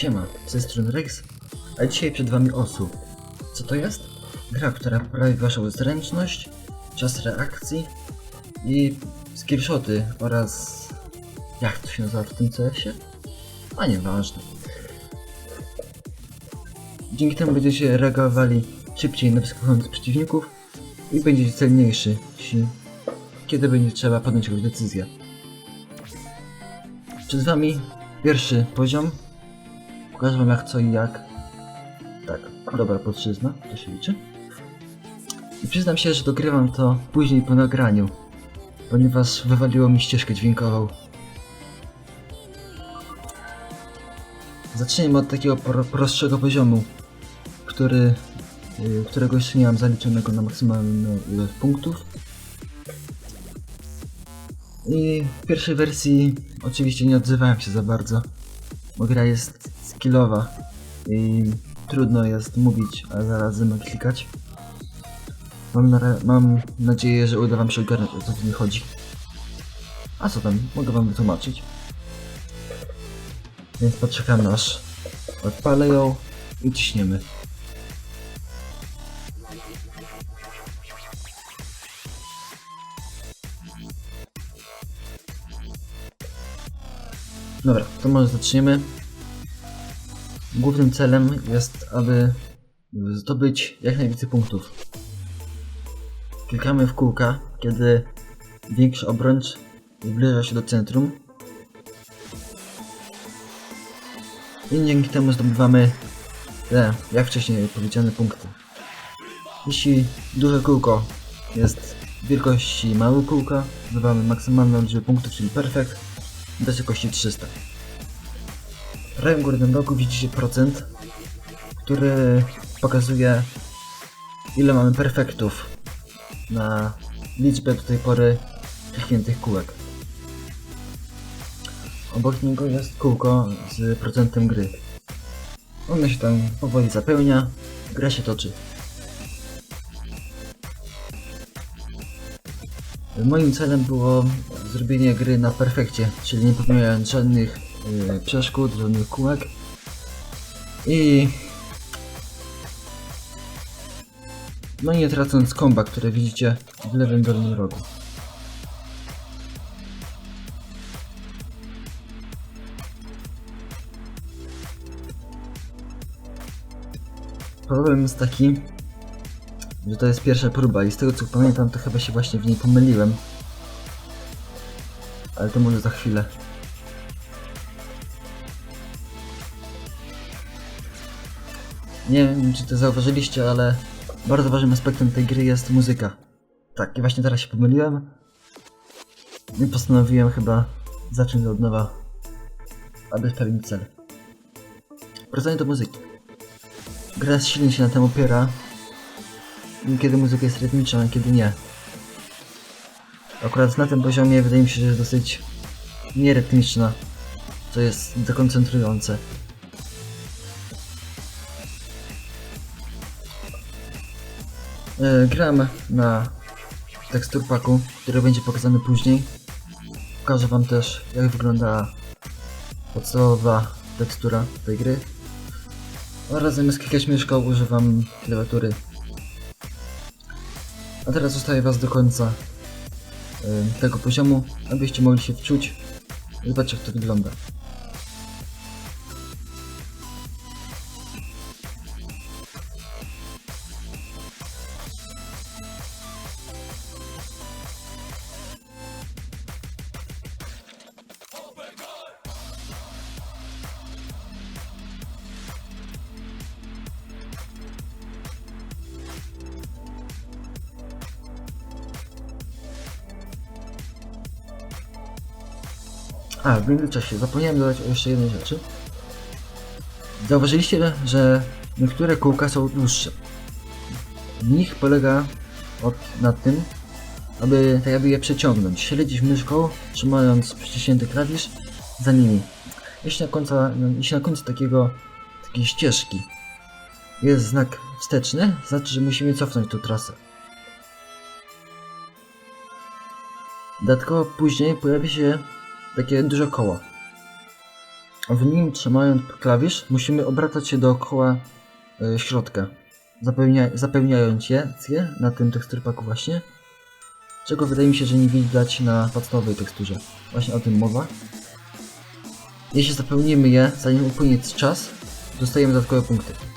Siema, z tej strony Rex, a dzisiaj przed wami Osu. Co to jest? Gra, która poprawi waszą zręczność, czas reakcji i skillshoty oraz... jak to się nazywa w tym CS-ie? A nieważne. Dzięki temu będziecie reagowali szybciej na wyskakujących przeciwników i będziecie celniejszy, kiedy będzie trzeba podjąć jakąś decyzję. Przed wami pierwszy poziom. Pokażę wam jak co i jak. Tak, dobra płaszczyzna, to się liczy. I przyznam się, że dogrywam to później po nagraniu, ponieważ wywaliło mi ścieżkę dźwiękową. Zacznijmy od takiego pro- prostszego poziomu, który, y, którego jeszcze nie mam zaliczonego na maksymalną ilość punktów. I w pierwszej wersji oczywiście nie odzywałem się za bardzo, bo gra jest skillowa i trudno jest mówić, a zarazem klikać. Mam, na, mam nadzieję, że uda wam się ogarnąć o co w niej chodzi. A co tam, mogę wam wytłumaczyć. Więc poczekam aż odpalę ją i ciśniemy. Dobra, to może zaczniemy. Głównym celem jest, aby zdobyć jak najwięcej punktów. Klikamy w kółka, kiedy większy obręcz zbliża się do centrum. I dzięki temu zdobywamy te, jak wcześniej powiedziane, punkty. Jeśli duże kółko jest wielkości małego kółka, zdobywamy maksymalną liczbę punktów, czyli perfekt w wysokości 300. W prawym górnym rogu widzicie procent, który pokazuje ile mamy perfektów na liczbę do tej pory klikniętych kółek. Obok niego jest kółko z procentem gry. Ono się tam powoli zapełnia, gra się toczy. Moim celem było zrobienie gry na perfekcie, czyli nie pomijając żadnych y, przeszkód, żadnych kółek. I... No nie tracąc komba, które widzicie w lewym dolnym rogu. Problem jest taki, że to jest pierwsza próba i z tego co pamiętam to chyba się właśnie w niej pomyliłem. Ale to może za chwilę. Nie wiem czy to zauważyliście, ale bardzo ważnym aspektem tej gry jest muzyka. Tak, i właśnie teraz się pomyliłem. I postanowiłem chyba zacząć od nowa, aby spełnić cel. Wracając do muzyki. Gra silnie się na tym opiera, kiedy muzyka jest rytmiczna, a kiedy nie. Akurat na tym poziomie wydaje mi się, że jest dosyć nierytmiczna, co jest dekoncentrujące. E, gram na teksturpaku, który będzie pokazany później. Pokażę wam też jak wygląda podstawowa tekstura tej gry. Oraz zamiast klikać myszką używam klawiatury a teraz zostawię was do końca y, tego poziomu, abyście mogli się wczuć i zobaczyć jak to wygląda. A, w międzyczasie zapomniałem dodać jeszcze jednej rzeczy. Zauważyliście, że niektóre kółka są dłuższe. Nich polega od, na tym, aby tak jakby je przeciągnąć. Śledzić myszką, trzymając przyciśnięty klawisz za nimi. Jeśli na, jeśli na końcu takiego, takiej ścieżki jest znak wsteczny, znaczy, że musimy cofnąć tą trasę. Dodatkowo później pojawi się takie duże koło. w nim trzymając klawisz musimy obracać się dookoła y, środka, zapełnia, zapełniając je, je na tym teksturpaku właśnie, czego wydaje mi się, że nie widać na podstawowej teksturze. Właśnie o tym mowa. Jeśli zapełnimy je, zanim upłynie czas, dostajemy dodatkowe punkty.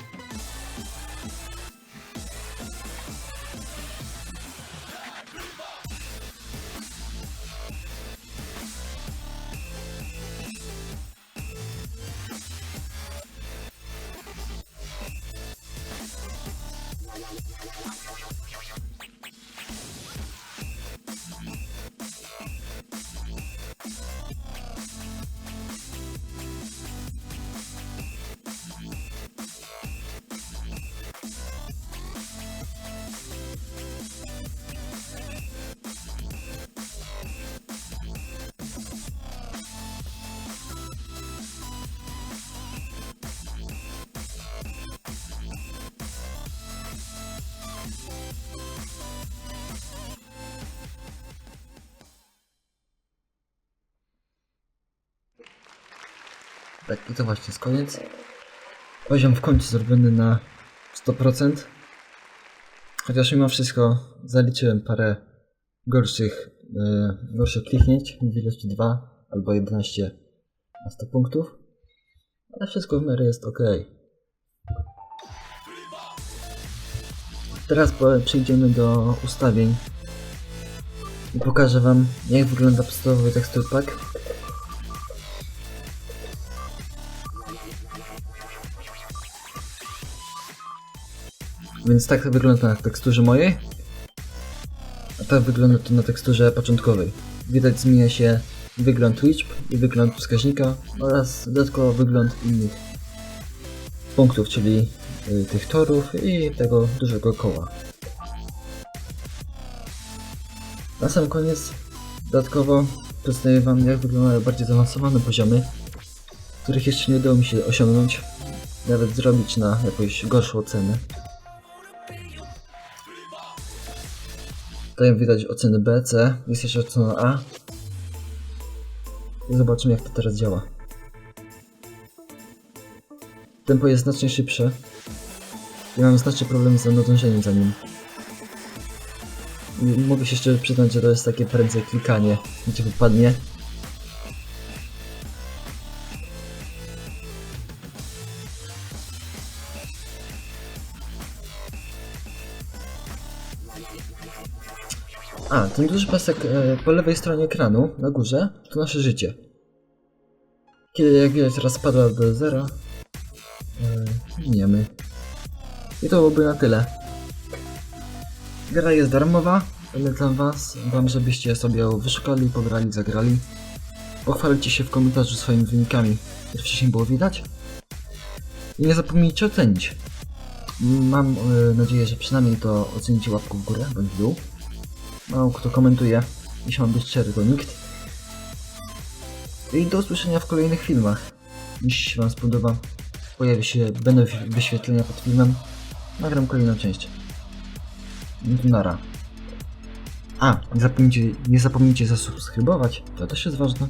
Tak, i to właśnie jest koniec. Poziom w końcu zrobiony na 100%. Chociaż mimo wszystko zaliczyłem parę gorszych, e, gorszych kliknięć w ilości 2 albo 11 na 100 punktów. Ale wszystko w miarę jest ok. Teraz przejdziemy do ustawień i pokażę wam jak wygląda podstawowy tekstur pack. Więc tak to wygląda na teksturze mojej. A tak wygląda to na teksturze początkowej. Widać zmienia się wygląd liczb i wygląd wskaźnika oraz dodatkowo wygląd innych punktów, czyli y, tych torów i tego dużego koła. Na sam koniec dodatkowo przedstawię wam jak wyglądają bardziej zaawansowane poziomy, których jeszcze nie udało mi się osiągnąć, nawet zrobić na jakąś gorszą ocenę. Tutaj widać oceny B, C, jest jeszcze ocena A. Zobaczymy jak to teraz działa. Tempo jest znacznie szybsze. I mam znacznie problem z nadążeniem za nim. Mogę się szczerze przyznać, że to jest takie prędzej klikanie, gdzie wypadnie. Ten duży pasek e, po lewej stronie ekranu, na górze, to nasze życie. Kiedy, jak widać, teraz spadła do zera. E, giniemy. I to byłoby na tyle. Gra jest darmowa. Polecam was, wam, żebyście sobie ją wyszukali, pograli, zagrali. Pochwalcie się w komentarzu swoimi wynikami, jak wcześniej było widać. I nie zapomnijcie ocenić. Mam e, nadzieję, że przynajmniej to ocenicie łapką w górę bądź w dół. Mało kto komentuje, jeśli być szczery, to nikt. I do usłyszenia w kolejnych filmach. Jeśli się Wam spodoba, pojawi się, będą wyświetlenia pod filmem, nagram kolejną część. Nara. A, nie zapomnijcie, nie zapomnijcie zasubskrybować, to też jest ważne.